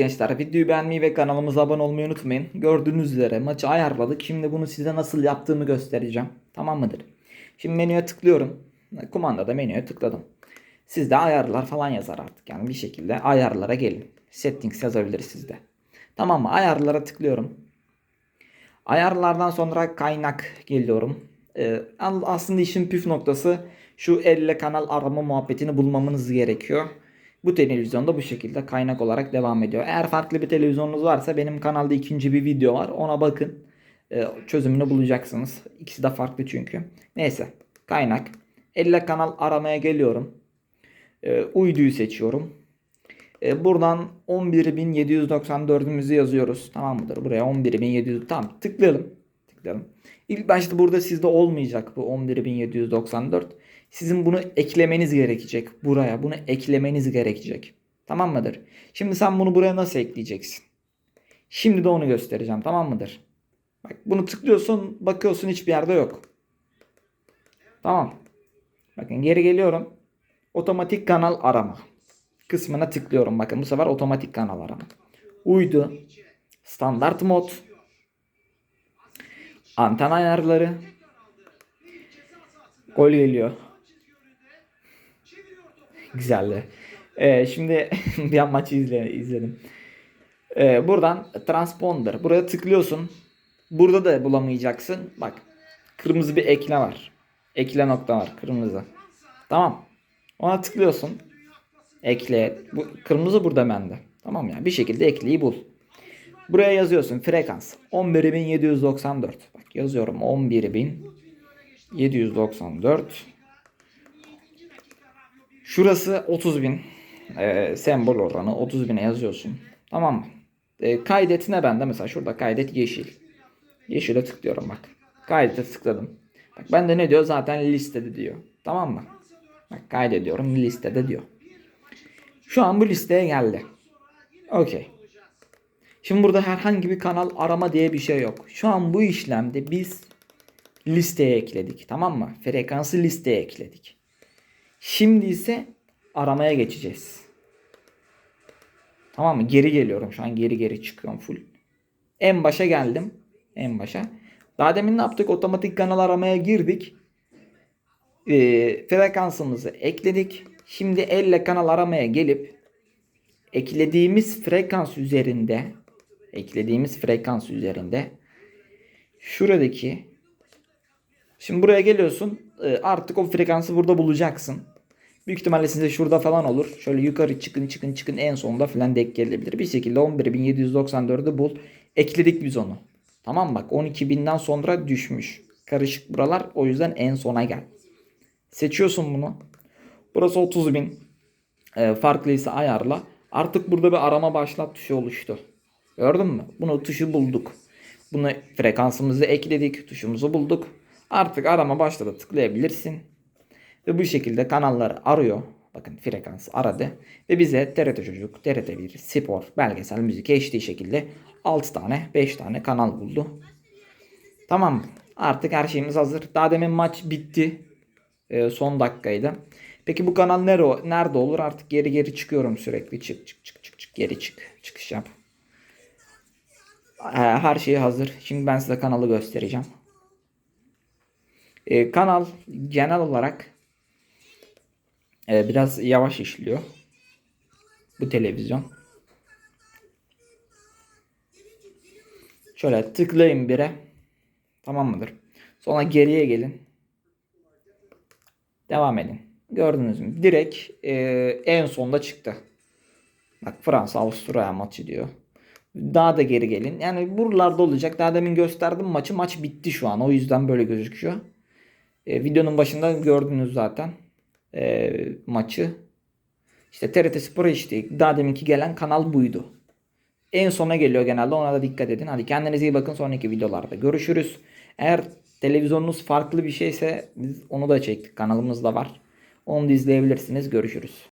gençler videoyu beğenmeyi ve kanalımıza abone olmayı unutmayın. Gördüğünüz üzere maçı ayarladık. Şimdi bunu size nasıl yaptığımı göstereceğim. Tamam mıdır? Şimdi menüye tıklıyorum. Kumandada menüye tıkladım. Sizde ayarlar falan yazar artık. Yani bir şekilde ayarlara gelin. Settings yazabilir sizde. Tamam mı? Ayarlara tıklıyorum. Ayarlardan sonra kaynak geliyorum. Ee, aslında işin püf noktası şu elle kanal arama muhabbetini bulmamız gerekiyor. Bu televizyonda bu şekilde kaynak olarak devam ediyor. Eğer farklı bir televizyonunuz varsa benim kanalda ikinci bir video var. Ona bakın. Ee, çözümünü bulacaksınız. İkisi de farklı çünkü. Neyse. Kaynak. Elle kanal aramaya geliyorum. Ee, uyduyu seçiyorum. Ee, buradan 11.794'ümüzü yazıyoruz. Tamam mıdır? Buraya 11.700 tamam tıklayalım. Tıklayalım. İlk başta burada sizde olmayacak bu 11.794. Sizin bunu eklemeniz gerekecek. Buraya bunu eklemeniz gerekecek. Tamam mıdır? Şimdi sen bunu buraya nasıl ekleyeceksin? Şimdi de onu göstereceğim. Tamam mıdır? Bak bunu tıklıyorsun, bakıyorsun hiçbir yerde yok. Tamam. Bakın geri geliyorum. Otomatik kanal arama kısmına tıklıyorum. Bakın bu sefer otomatik kanal arama. Uydu. Standart mod. Anten ayarları. Gol geliyor. Güzeldi. Ee, şimdi bir an maçı izle, izledim. Ee, buradan transponder. Buraya tıklıyorsun. Burada da bulamayacaksın. Bak. Kırmızı bir ekle var. Ekle nokta var. Kırmızı. Tamam. Ona tıklıyorsun. Ekle. Bu kırmızı burada bende. Tamam ya. Bir şekilde ekleyi bul. Buraya yazıyorsun frekans. 11794. Bak yazıyorum 11794. Şurası 30.000. Ee, sembol oranı 30.000'e yazıyorsun. Tamam mı? Ee, kaydet ne bende? Mesela şurada kaydet yeşil. Yeşile tıklıyorum bak. Kaydete tıkladım. Bak bende ne diyor? Zaten listede diyor. Tamam mı? Bak kaydediyorum listede diyor. Şu an bu listeye geldi. Okey. Şimdi burada herhangi bir kanal arama diye bir şey yok. Şu an bu işlemde biz listeye ekledik. Tamam mı? Frekansı listeye ekledik. Şimdi ise aramaya geçeceğiz. Tamam mı? Geri geliyorum. Şu an geri geri çıkıyorum full. En başa geldim. En başa. Daha demin ne yaptık? Otomatik kanal aramaya girdik. Ee, frekansımızı ekledik. Şimdi elle kanal aramaya gelip eklediğimiz frekans üzerinde eklediğimiz frekans üzerinde şuradaki şimdi buraya geliyorsun e, artık o frekansı burada bulacaksın. Büyük ihtimalle size şurada falan olur. Şöyle yukarı çıkın çıkın çıkın en sonunda falan denk gelebilir. Bir şekilde 11.794'ü bul. Ekledik biz onu. Tamam bak 12.000'den sonra düşmüş. Karışık buralar o yüzden en sona gel. Seçiyorsun bunu. Burası 30.000. E, farklıysa ayarla. Artık burada bir arama başlat tuşu oluştu. Gördün mü? Bunu tuşu bulduk. Bunu frekansımızı ekledik. Tuşumuzu bulduk. Artık arama başladı tıklayabilirsin. Ve bu şekilde kanalları arıyor. Bakın frekans aradı. Ve bize TRT Çocuk, TRT 1, Spor, Belgesel, Müzik HD şekilde 6 tane 5 tane kanal buldu. Tamam Artık her şeyimiz hazır. Daha demin maç bitti. Ee, son dakikaydı. Peki bu kanal nere, nerede olur? Artık geri geri çıkıyorum sürekli. Çık çık çık çık çık geri çık. Çıkış yap. Her şey hazır. Şimdi ben size kanalı göstereceğim. Ee, kanal genel olarak e, biraz yavaş işliyor. Bu televizyon. Şöyle tıklayın bire. Tamam mıdır? Sonra geriye gelin. Devam edin. Gördünüz mü? Direkt e, en sonda çıktı. Bak Fransa Avusturya maçı diyor. Daha da geri gelin. Yani buralarda olacak. Daha demin gösterdim maçı. Maç bitti şu an. O yüzden böyle gözüküyor. E, videonun başında gördünüz zaten e, maçı. İşte TRT Spor HD. Daha deminki gelen kanal buydu. En sona geliyor genelde. Ona da dikkat edin. Hadi kendinize iyi bakın. Sonraki videolarda görüşürüz. Eğer televizyonunuz farklı bir şeyse biz onu da çektik. Kanalımızda var. Onu da izleyebilirsiniz. Görüşürüz.